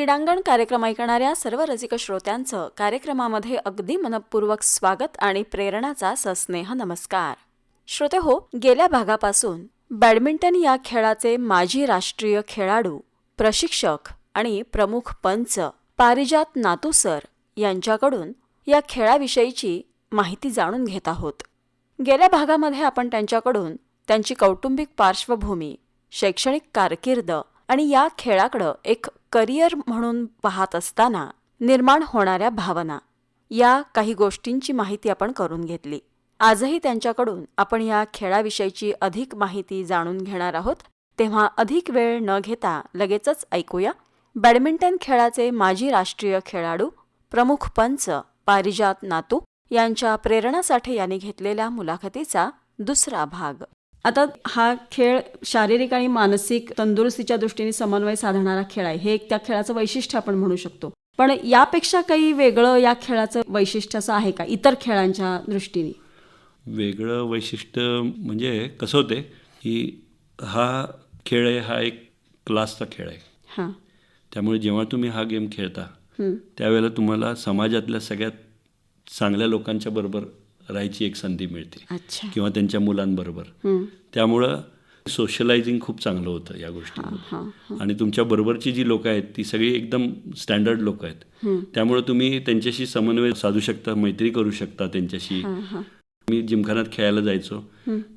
क्रीडांगण कार्यक्रम ऐकणाऱ्या सर्व रसिक श्रोत्यांचं कार्यक्रमामध्ये अगदी मनपूर्वक स्वागत आणि प्रेरणाचा सस्नेह नमस्कार. श्रोते हो गेल्या भागापासून बॅडमिंटन या खेळाचे माजी राष्ट्रीय खेळाडू प्रशिक्षक आणि प्रमुख पंच पारिजात नातू सर यांच्याकडून या खेळाविषयीची माहिती जाणून घेत आहोत. गेल्या भागामध्ये आपण त्यांच्याकडून त्यांची कौटुंबिक पार्श्वभूमी शैक्षणिक कारकीर्द आणि या खेळाकडं एक करिअर म्हणून पाहत असताना निर्माण होणाऱ्या भावना या काही गोष्टींची माहिती आपण करून घेतली. आजही त्यांच्याकडून आपण या खेळाविषयीची अधिक माहिती जाणून घेणार आहोत. तेव्हा अधिक वेळ न घेता लगेचच ऐकूया. बॅडमिंटन खेळाचे माजी राष्ट्रीय खेळाडू प्रमुख पंच पारिजात नातू यांच्या प्रेरणासाठी यांनी घेतलेल्या मुलाखतीचा दुसरा भाग. आता हा खेळ शारीरिक आणि मानसिक तंदुरुस्तीच्या दृष्टीने समन्वय साधणारा खेळ आहे. हे एक त्या खेळाचं वैशिष्ट्य आपण म्हणू शकतो. पण यापेक्षा काही वेगळं या खेळाचं वैशिष्ट्य असं आहे का? इतर खेळांच्या दृष्टीने. वेगळं वैशिष्ट्य म्हणजे कसं होते की हा खेळ आहे हा एक क्लासचा खेळ आहे. हां. त्यामुळे जेव्हा तुम्ही हा गेम खेळता. त्यावेळेला तुम्हाला समाजातल्या सगळ्यात चांगल्या लोकांच्या बरोबर राहायची एक संधी मिळते. किंवा त्यांच्या मुलांबरोबर. त्यामुळं सोशलायझिंग खूप चांगलं होतं या गोष्टीमध्ये. आणि तुमच्या बरोबरची जी लोक आहेत ती सगळी एकदम स्टँडर्ड लोक आहेत. त्यामुळे तुम्ही त्यांच्याशी समन्वय साधू शकता मैत्री करू शकता त्यांच्याशी. मी जिमखान्यात खेळायला जायचो.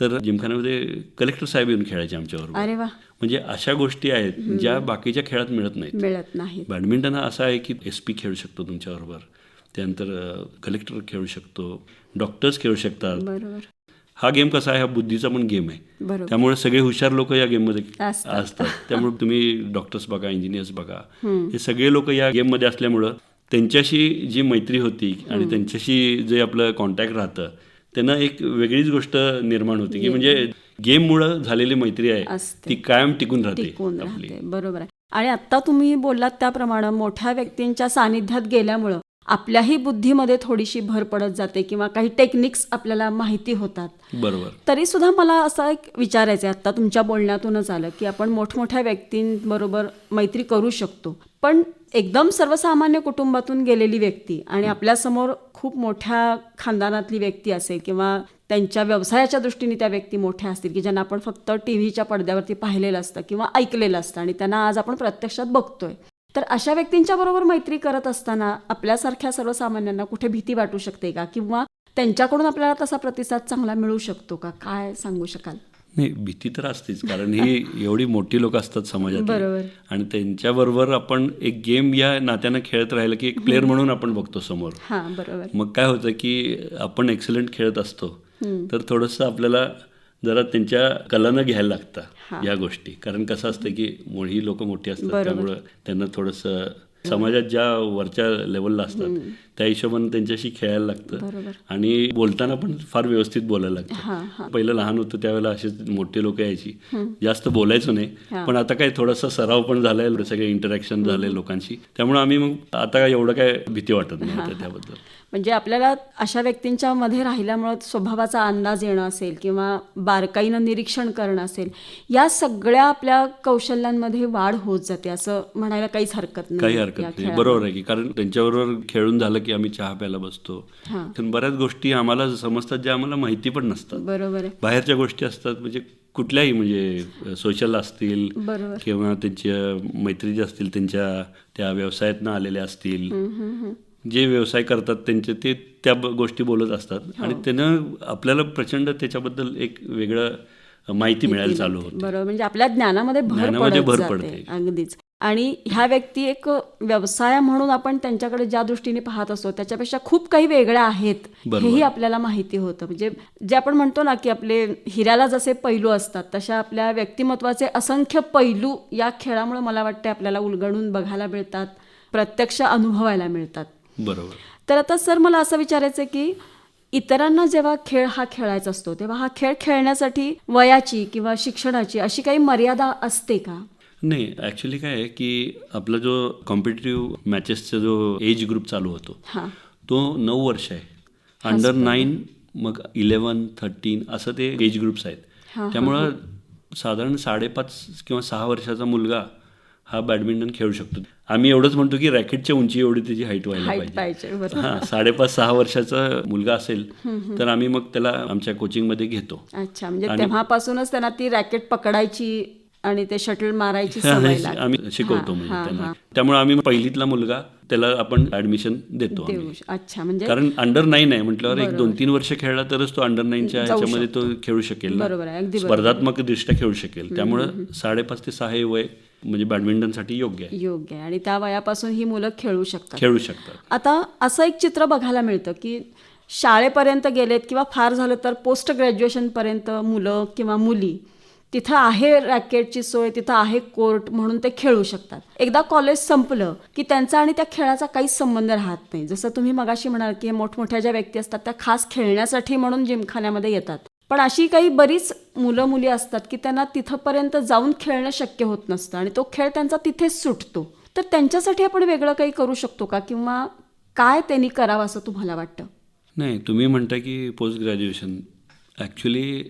तर जिमखान्यामध्ये कलेक्टर साहेब येऊन खेळायचे आमच्याबरोबर. म्हणजे अशा गोष्टी आहेत ज्या बाकीच्या खेळात मिळत नाहीत. मिळत नाही बॅडमिंटन हा असा आहे की एस पी खेळू शकतो तुमच्याबरोबर त्यानंतर कलेक्टर खेळू शकतो डॉक्टर्स खेळू शकतात. बरोबर. हा गेम कसा आहे? हा बुद्धीचा पण गेम आहे. त्यामुळे सगळे हुशार लोक या गेममध्ये असतात. असतात. त्यामुळे तुम्ही डॉक्टर्स बघा इंजिनियर्स बघा. हे सगळे लोक या गेममध्ये असल्यामुळं त्यांच्याशी जी मैत्री होती आणि त्यांच्याशी जे आपलं कॉन्टॅक्ट राहतं त्यांना एक वेगळीच गोष्ट निर्माण होती. की म्हणजे गेममुळं झालेली मैत्री आहे. ती कायम टिकून राहते टिकून आपली. राहते. बरोबर आहे. आणि आता तुम्ही बोललात त्याप्रमाणे मोठ्या व्यक्तींच्या सानिध्यात गेल्यामुळं आपल्याही बुद्धीमध्ये थोडीशी भर पडत जाते किंवा काही टेक्निक्स आपल्याला माहिती होतात. बरोबर. तरी सुद्धा मला असं एक विचारायचं आहे. आत्ता तुमच्या बोलण्यातूनच आलं की आपण मोठमोठ्या व्यक्तींबरोबर मैत्री करू शकतो. पण एकदम सर्वसामान्य कुटुंबातून गेलेली व्यक्ती आणि आपल्यासमोर खूप मोठ्या खानदानातली व्यक्ती असेल किंवा त्यांच्या व्यवसायाच्या दृष्टीने त्या व्यक्ती मोठ्या असतील की ज्यांना आपण फक्त टी व्हीच्या पडद्यावरती पाहिलेलं असतं किंवा ऐकलेलं असतं आणि त्यांना आज आपण प्रत्यक्षात बघतोय. तर अशा व्यक्तींच्या बरोबर मैत्री करत असताना आपल्यासारख्या सर्वसामान्यांना कुठे भीती वाटू शकते का? किंवा त्यांच्याकडून आपल्याला तसा प्रतिसाद चांगला मिळू शकतो का? काय सांगू शकाल? नाही भीती तर असतेच कारण ही एवढी मोठी लोक असतात समाजात बरोबर. आणि त्यांच्याबरोबर आपण एक गेम या नात्यानं खेळत राहिलं की एक प्लेअर म्हणून आपण बघतो समोर. हां बरोबर. मग काय होतं की आपण एक्सलंट खेळत असतो. तर थोडंसं आपल्याला जरा त्यांच्या कलानं घ्यायला लागतं या गोष्टी. कारण कसं असतं की ही लोक मोठी असतात त्यामुळं त्यांना थोडंसं समाजात ज्या वरच्या लेवलला असतात त्या हिशोबाने त्यांच्याशी खेळायला लागतं. आणि बोलताना पण फार व्यवस्थित बोलायला लागतं. पहिलं लहान होतं त्यावेळेला असेच मोठे लोक यायची. जास्त बोलायचो नाही. पण आता काय थोडासा सराव पण झालाय सगळे इंटरॅक्शन झालंय लोकांशी. त्यामुळे आम्ही मग आता काय एवढं काय भीती वाटत नाही त्याबद्दल. म्हणजे आपल्याला अशा व्यक्तींच्या मध्ये राहिल्यामुळं स्वभावाचा अंदाज येणं असेल किंवा बारकाईनं निरीक्षण करणं असेल या सगळ्या आपल्या कौशल्यांमध्ये वाढ होत जाते असं म्हणायला काहीच हरकत नाही काही हरकत नाही. बरोबर आहे की कारण त्यांच्याबरोबर खेळून झालं की आम्ही चहा प्यायला बसतो. पण बऱ्याच गोष्टी आम्हाला समजतात ज्या आम्हाला माहिती पण नसतात. बरोबर बाहेरच्या गोष्टी असतात म्हणजे कुठल्याही म्हणजे सोशल असतील किंवा त्यांच्या मैत्री जे असतील त्यांच्या त्या व्यवसायातनं आलेल्या असतील. जे व्यवसाय करतात त्यांचे ते त्या गोष्टी बोलत असतात. आणि त्यानं आपल्याला प्रचंड त्याच्याबद्दल एक वेगळं माहिती मिळायला चालू होते. बरोबर. म्हणजे आपल्या ज्ञानामध्ये भर ज्ञानामध्ये भर पडते. अगदीच. आणि ह्या व्यक्ती एक व्यवसाय म्हणून आपण त्यांच्याकडे ज्या दृष्टीने पाहत असतो त्याच्यापेक्षा खूप काही वेगळ्या आहेत. हेही आपल्याला माहिती होतं. म्हणजे जे आपण म्हणतो ना की आपले हिऱ्याला जसे पैलू असतात तशा आपल्या व्यक्तिमत्वाचे असंख्य पैलू या खेळामुळे मला वाटते आपल्याला उलगडून बघायला मिळतात प्रत्यक्ष अनुभवायला मिळतात. बरोबर. तर आता सर मला असं विचारायचं की इतरांना जेव्हा खेळ हा खेळायचा असतो तेव्हा हा खेळ खेळण्यासाठी वयाची किंवा शिक्षणाची अशी काही मर्यादा असते का? नाही ॲक्च्युली काय आहे की आपला जो कॉम्पिटेटिव्ह मॅचेसचा जो एज ग्रुप चालू होतो हां. तो नऊ वर्ष आहे. अंडर नाईन मग इलेवन थर्टीन असं ते एज ग्रुप्स आहेत. त्यामुळं साधारण साडेपाच किंवा सहा वर्षाचा मुलगा हा बॅडमिंटन खेळू शकतो. आम्ही एवढंच म्हणतो की रॅकेटच्या उंची एवढी त्याची हाईट व्हायला पाहिजे. हा साडेपाच सहा वर्षाचा मुलगा असेल तर आम्ही मग त्याला आमच्या कोचिंगमध्ये घेतो. अच्छा म्हणजे तेव्हापासूनच त्यांना ती रॅकेट पकडायची आणि ते शटल मारायची सवय लागते. आम्ही शिकवतो म्हणजे हा, त्यांना हा. त्यामुळे आम्ही पहिलीतला मुलगा त्याला आपण ऍडमिशन देतो आम्ही. देऊ श- अच्छा म्हणजे कारण अंडर नाईन आहे म्हटल्यावर एक दोन तीन वर्ष खेळला तरच तो अंडर नाईनच्या ह्याच्यामध्ये तो खेळू शकेल ना. बरोबर आहे, अगदी बरोबर. स्पर्धात्मक दृष्ट्या खेळू शकेल त्यामुळं साडेपाच ते सहा हे वय म्हणजे बॅडमिंटनसाठी योग्य आहे योग्य आहे आणि त्या वयापासून ही मुलं खेळू शकतात खेळू शकतात आता असं एक चित्र बघायला मिळतं की शाळेपर्यंत गेलेत किंवा फार झालं तर पोस्ट ग्रॅज्युएशनपर्यंत मुलं किंवा मुली तिथं आहे रॅकेटची सोय तिथं आहे कोर्ट म्हणून ते खेळू शकतात. एकदा कॉलेज संपलं की त्यांचा आणि त्या खेळाचा काहीच संबंध राहत नाही. जसं तुम्ही मगाशी म्हणाल की मोठमोठ्या ज्या व्यक्ती असतात त्या खास खेळण्यासाठी म्हणून जिमखान्यामध्ये येतात. पण अशी काही बरीच मुलं मुली असतात की त्यांना तिथंपर्यंत जाऊन खेळणं शक्य होत नसतं आणि तो खेळ त्यांचा तिथेच सुटतो. तर त्यांच्यासाठी आपण वेगळं काही करू शकतो का? किंवा काय त्यांनी करावं असं तुम्हाला वाटतं? नाही तुम्ही म्हणता की पोस्ट ग्रॅज्युएशन ॲक्च्युली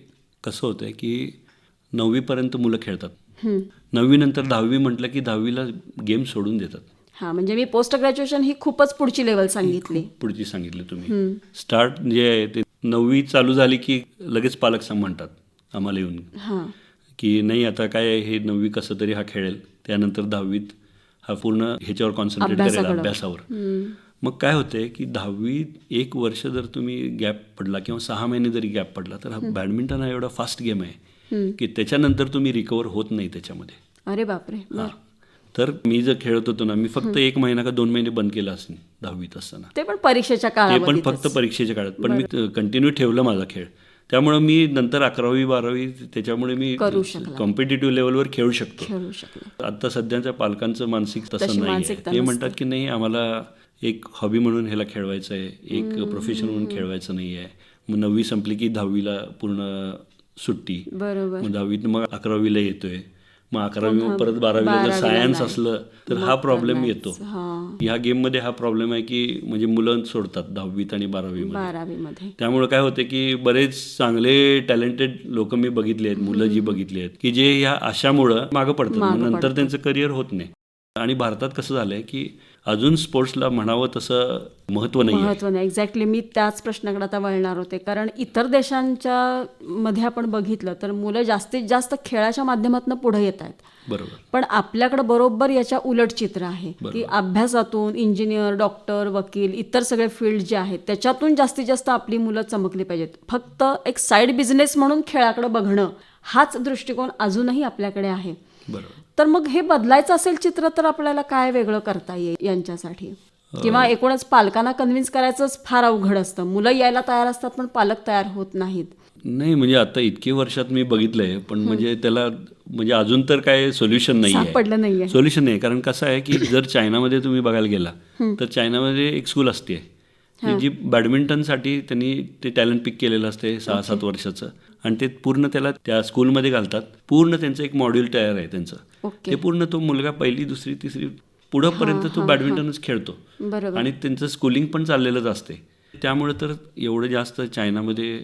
कसं होतं की नववीपर्यंत मुलं खेळतात. हं. नववीनंतर दहावी म्हटलं की दहावीला गेम सोडून देतात. हां म्हणजे मी पोस्ट ग्रॅज्युएशन ही खूपच पुढची लेवल सांगितली. पुढची सांगितली तुम्ही. स्टार्ट जे आहे ते नववी चालू झाली की लगेच पालक सम म्हणतात आम्हाला येऊन. हां. की नाही आता काय हे नववी कसं तरी हा खेळेल. त्यानंतर दहावीत हा पूर्ण ह्याच्यावर कॉन्सन्ट्रेट करेल. अभ्यासावर. मग काय होतंय की दहावीत एक वर्ष जर तुम्ही गॅप पडला किंवा सहा महिने जरी गॅप पडला तर हा बॅडमिंटन हा एवढा फास्ट गेम आहे. की त्याच्यानंतर तुम्ही रिकवर होत नाही त्याच्यामध्ये. अरे बापरे हा. तर मी जर खेळत होतो ना मी फक्त एक महिना का दोन महिने बंद केला असेल दहावीत असताना. ते पण परीक्षेच्या ते पण फक्त परीक्षेच्या काळात. पण मी कंटिन्यू ठेवलं माझा खेळ. त्यामुळं मी नंतर अकरावी बारावी त्याच्यामुळे मी. कॉम्पिटेटिव्ह लेवलवर खेळू शकतो. आता सध्याच्या पालकांचं मानसिक तसं नाही ते. म्हणतात की नाही आम्हाला एक हॉबी म्हणून ह्याला खेळवायचं आहे एक प्रोफेशन म्हणून खेळवायचं नाही आहे मग नववी संपली की दहावीला पूर्ण सुट्टी. बरोबर. मग दहावीत मग अकरावीला येतोय. मग अकरावी मग परत बारावीला जर सायन्स. असलं तर हा प्रॉब्लेम येतो. ह्या गेममध्ये हा प्रॉब्लेम आहे की म्हणजे मुलं सोडतात दहावीत आणि बारावीमध्ये. बारावीमध्ये. त्यामुळे काय होते की बरेच चांगले टॅलेंटेड लोक मी बघितले आहेत मुलं जी बघितली आहेत की जे ह्या आशामुळं मागं पडतात. नंतर. त्यांचं करिअर होत नाही. आणि भारतात कसं झालंय की अजून स्पोर्ट्सला म्हणावं तसं महत्त्व नाही महत्त्व नाही. एक्झॅक्टली मी त्याच प्रश्नाकडे आता वळणार होते. कारण इतर देशांच्या मध्ये आपण बघितलं तर मुलं जास्तीत जास्त खेळाच्या माध्यमातून पुढे येत आहेत. बरोबर. पण आपल्याकडे बरोबर याच्या उलट चित्र आहे की अभ्यासातून इंजिनियर डॉक्टर वकील इतर सगळे फील्ड जे आहेत त्याच्यातून जास्तीत जास्त आपली मुलं चमकली पाहिजेत. फक्त एक साईड बिझनेस म्हणून खेळाकडे बघणं हाच दृष्टिकोन अजूनही आपल्याकडे आहे. तर मग हे बदलायचं असेल चित्र तर आपल्याला काय वेगळं करता येईल यांच्यासाठी? किंवा एकूणच पालकांना कन्व्हिन्स करायचंच फार अवघड असतं. मुलं यायला तयार असतात पण पालक तयार होत नाहीत. नाही म्हणजे आता इतकी वर्षात मी बघितलंय पण म्हणजे त्याला म्हणजे अजून तर काय सोल्युशन नाही आहे सापडलं नाहीये. सोल्युशन नाही कारण कसं आहे की जर चायनामध्ये तुम्ही बघायला गेला तर चायनामध्ये एक स्कूल असते. जी बॅडमिंटनसाठी त्यांनी ते टॅलेंट पिक केलेलं असते सहा सात वर्षाचं. आणि ते पूर्ण त्याला त्या स्कूलमध्ये घालतात. पूर्ण त्यांचं एक मॉड्यूल तयार आहे त्यांचं. ओके. ते पूर्ण तो मुलगा पहिली दुसरी तिसरी पुढंपर्यंत तो बॅडमिंटनच खेळतो. आणि त्यांचं स्कूलिंग पण चाललेलंच असते. त्यामुळे तर एवढं जास्त चायनामध्ये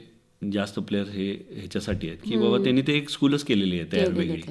जास्त प्लेयर हे ह्याच्यासाठी आहेत. की बाबा त्यांनी ते एक स्कूलच केलेली आहे तयार वेगळी.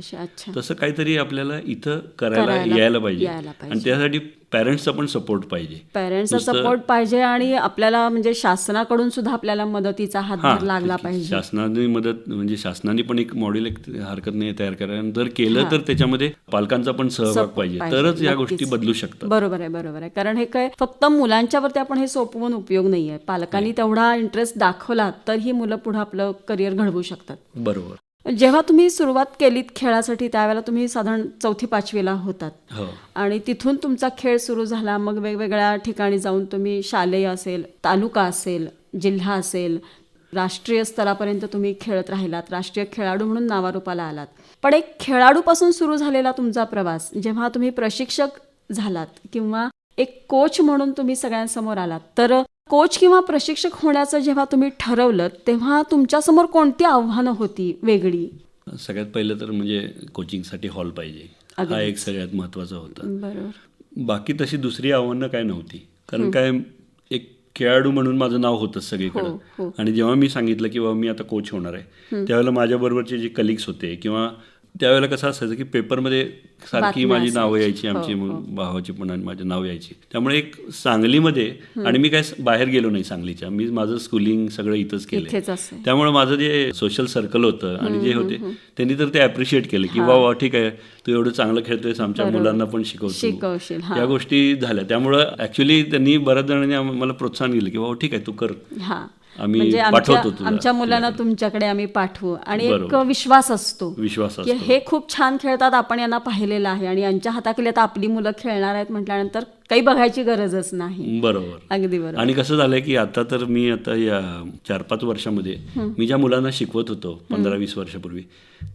तसे काहीतरी आपल्याला इथं करायला यायला पाहिजे. आणि त्यासाठी पॅरेंट्सचा पण सपोर्ट पाहिजे. पॅरेंट्सचा सपोर्ट पाहिजे आणि आपल्याला म्हणजे शासनाकडून सुद्धा आपल्याला मदतीचा हा, हातभार लागला. पाहिजे. शासनाने मदत म्हणजे शासनाने पण एक मॉडेल एक हरकत नाही तयार करायला. जर केलं तर त्याच्यामध्ये पालकांचा पण सहभाग पाहिजे. तरच या. गोष्टी बदलू शकतात. बरोबर आहे बरोबर आहे. कारण हे काय फक्त मुलांच्यावरती आपण हे सोपवून उपयोग नाही आहे पालकांनी तेवढा इंटरेस्ट दाखवला तर ही मुलं पुढे आपलं करिअर घडवू शकतात. बरोबर. जेव्हा तुम्ही सुरुवात केलीत खेळासाठी त्यावेळेला तुम्ही साधारण चौथी पाचवीला होतात. हो. आणि तिथून तुमचा खेळ सुरू झाला मग वेगवेगळ्या ठिकाणी जाऊन तुम्ही शालेय असेल तालुका असेल जिल्हा असेल राष्ट्रीय स्तरापर्यंत तुम्ही खेळत राहिलात राष्ट्रीय खेळाडू म्हणून नावारूपाला आलात. पण एक खेळाडूपासून सुरू झालेला तुमचा प्रवास जेव्हा तुम्ही प्रशिक्षक झालात किंवा एक कोच म्हणून तुम्ही सगळ्यांसमोर आलात तर कोच किंवा प्रशिक्षक होण्याचं जेव्हा तुम्ही ठरवलं तेव्हा तुमच्यासमोर कोणती आव्हानं होती वेगळी? सगळ्यात पहिलं तर म्हणजे कोचिंगसाठी हॉल पाहिजे. हा एक सगळ्यात महत्त्वाचा होता. बरोबर. बाकी तशी दुसरी आव्हानं काय नव्हती. कारण काय एक खेळाडू म्हणून माझं नाव होतंच हो, सगळीकडं. हो. आणि जेव्हा मी सांगितलं की बाबा मी आता कोच होणार आहे त्यावेळेला माझ्याबरोबरचे जे कलिग्स होते किंवा त्यावेळेला कसं असायचं की पेपरमध्ये सारखी माझी नावं. यायची आमची हो, मग भावाची पण आणि माझे नाव यायची. त्यामुळे एक सांगलीमध्ये आणि मी काय बाहेर गेलो नाही सांगलीच्या. मी माझं स्कूलिंग सगळं इथंच केलं त्यामुळे माझं जे सोशल सर्कल होतं आणि जे होते त्यांनी तर ते अप्रिशिएट केलं की वा वा ठीक आहे. तू एवढं चांगलं खेळतोयस आमच्या मुलांना पण शिकवतो हा. या गोष्टी झाल्या. त्यामुळं ऍक्च्युली त्यांनी बऱ्याच जणांनी मला प्रोत्साहन दिलं की बाबा ठीक आहे तू कर. हा. आम्ही म्हणजे पाठवतो आमच्या मुलांना तुमच्याकडे आम्ही पाठवू. आणि एक. विश्वास असतो विश्वास की हे खूप छान खेळतात आपण यांना पाहिलेलं आहे. आणि यांच्या हाताखाली आता आपली मुलं खेळणार आहेत म्हटल्यानंतर काही बघायची गरजच नाही. बरोबर. अगदी बरोबर. आणि कसं झालंय की आता तर मी आता या चार पाच वर्षामध्ये मी ज्या मुलांना शिकवत होतो पंधरा वीस वर्षापूर्वी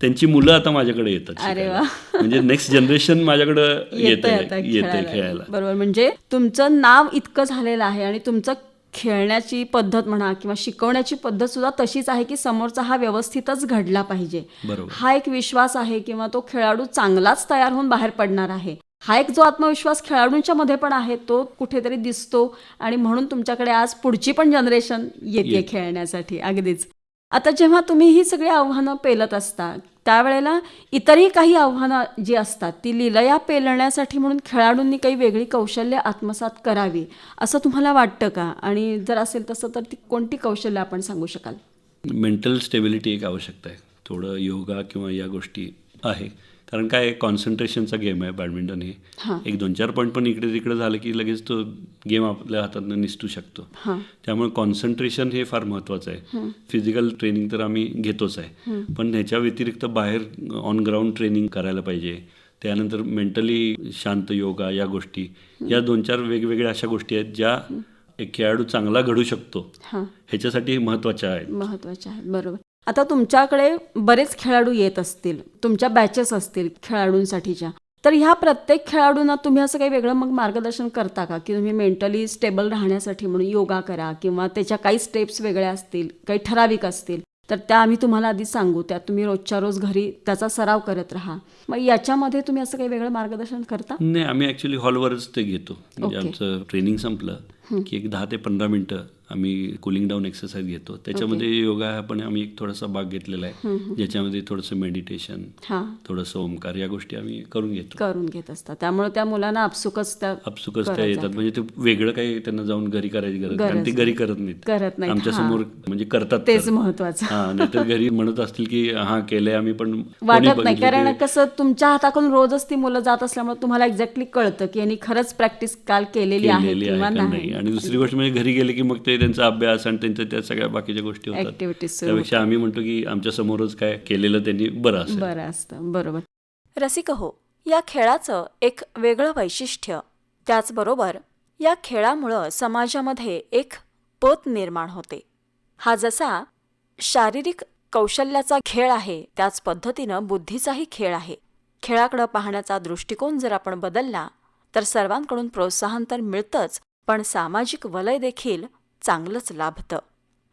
त्यांची मुलं आता माझ्याकडे येतात अरे. वा. म्हणजे नेक्स्ट जनरेशन माझ्याकडे येते खेळायला. खेळायला. बरोबर. म्हणजे तुमचं नाव इतकं झालेलं आहे आणि तुमचं खेळण्याची पद्धत म्हणा किंवा शिकवण्याची पद्धत सुद्धा तशीच आहे की समोरचा हा व्यवस्थितच घडला पाहिजे. हा एक विश्वास आहे किंवा तो खेळाडू चांगलाच तयार होऊन बाहेर पडणार आहे. हा एक जो आत्मविश्वास खेळाडूंच्या मध्ये पण आहे तो कुठेतरी दिसतो आणि म्हणून तुमच्याकडे आज पुढची पण जनरेशन येते येते. खेळण्यासाठी. अगदीच. आता जेव्हा तुम्ही ही सगळी आव्हानं पेलत असता त्यावेळेला इतरही काही आव्हानं जी असतात ती लिलया पेलण्यासाठी म्हणून खेळाडूंनी काही वेगळी कौशल्य आत्मसात करावी असं तुम्हाला वाटतं का? आणि जर असेल तसं तर ती कोणती कौशल्य आपण सांगू शकाल? मेंटल स्टेबिलिटी एक आवश्यकता आहे. थोडं योगा किंवा या गोष्टी आहे. कारण काय कॉन्सन्ट्रेशनचा गेम आहे बॅडमिंटन हे. एक दोन चार पॉईंट पण इकडे तिकडे झालं की लगेच तो गेम आपल्या हातातनं निसटू शकतो. त्यामुळे कॉन्सन्ट्रेशन हे फार महत्त्वाचं आहे. फिजिकल ट्रेनिंग तर आम्ही घेतोच आहे. पण ह्याच्या व्यतिरिक्त बाहेर ऑन ग्राउंड ट्रेनिंग करायला पाहिजे. त्यानंतर मेंटली शांत योगा या गोष्टी. या दोन चार वेगवेगळ्या अशा गोष्टी आहेत ज्या एक खेळाडू चांगला घडू शकतो. ह्याच्यासाठी महत्त्वाच्या आहेत. महत्त्वाचे आहेत. बरोबर. आता तुमच्याकडे बरेच खेळाडू येत असतील तुमच्या बॅचेस असतील खेळाडूंसाठीच्या. तर ह्या प्रत्येक खेळाडूंना तुम्ही असं काही वेगळं मग मार्गदर्शन करता का? की तुम्ही मेंटली स्टेबल राहण्यासाठी म्हणून योगा करा किंवा त्याच्या काही स्टेप्स वेगळ्या असतील काही ठराविक असतील तर त्या आम्ही तुम्हाला आधी सांगू. त्या तुम्ही रोजच्या रोज घरी त्याचा सराव करत राहा. मग याच्यामध्ये तुम्ही असं काही वेगळं मार्गदर्शन करता? नाही आम्ही ॲक्च्युली हॉलवरच ते घेतो. म्हणजे. आमचं ट्रेनिंग संपलं की एक दहा ते पंधरा मिनटं आम्ही कुलिंग डाऊन एक्सरसाइज घेतो. त्याच्यामध्ये योगा हा पण आम्ही एक थोडासा भाग घेतलेला आहे. ज्याच्यामध्ये थोडंसं मेडिटेशन थोडंसं ओमकार या गोष्टी आम्ही करून घेतो. करून घेत असता त्यामुळे त्या मुलांना आपसुकच त्या अपसुकच त्या येतात. म्हणजे ते वेगळं काही त्यांना जाऊन घरी करायची गरज नाही. आणि ते घरी करत नाहीत. करत नाहीत, आमच्या. समोर म्हणजे करतात तेच. महत्वाचं. हा नाहीतर घरी म्हणत असतील की हा केलंय आम्ही पण वाटत नाही. कारण कसं तुमच्या हाताकडून रोजच ती मुलं जात असल्यामुळे तुम्हाला एक्झॅक्टली कळतं की यांनी खरंच प्रॅक्टिस काल केलेली आहे नाही. नाही? आणि दुसरी गोष्ट म्हणजे घरी गेले की मग ते त्यांचा अभ्यास आणि त्यांच्या त्या सगळ्या बाकीच्या गोष्टी होतात. त्यापेक्षा आम्ही म्हणतो की आमच्या समोरच काय केलेलं त्यांनी बरं असेल. बरं असतं. बरोबर. रसिक हो या खेळाचं एक वेगळं वैशिष्ट्य. त्याचबरोबर या खेळामुळं समाजामध्ये एक पोत निर्माण होते. हा जसा शारीरिक कौशल्याचा खेळ आहे त्याच पद्धतीनं बुद्धीचाही खेळ आहे. खेळाकडं पाहण्याचा दृष्टिकोन जर आपण बदलला तर सर्वांकडून प्रोत्साहन तर मिळतंच पण सामाजिक वलय देखील चांगलंच लाभतं.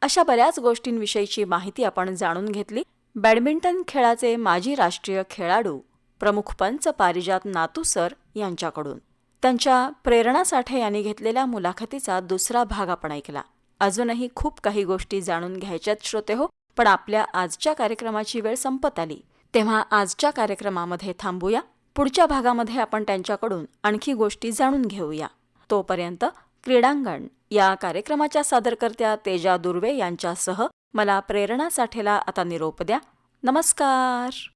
अशा बऱ्याच गोष्टींविषयीची माहिती आपण जाणून घेतली. बॅडमिंटन खेळाचे माजी राष्ट्रीय खेळाडू प्रमुख पंच पारिजात नातू सर यांच्याकडून. त्यांच्या प्रेरणा साठे यांनी घेतलेल्या मुलाखतीचा दुसरा भाग आपण ऐकला. अजूनही खूप काही गोष्टी जाणून घ्यायच्यात श्रोते हो पण आपल्या आजच्या कार्यक्रमाची वेळ संपत आली. तेव्हा आजच्या कार्यक्रमामध्ये थांबूया. पुढच्या भागामध्ये आपण त्यांच्याकडून आणखी गोष्टी जाणून घेऊया. तोपर्यंत क्रीडांगण. या कार्यक्रमाच्या सादरकर्त्या तेजा दुर्वे यांच्यासह मला प्रेरणा साठेला आता निरोप द्या. नमस्कार.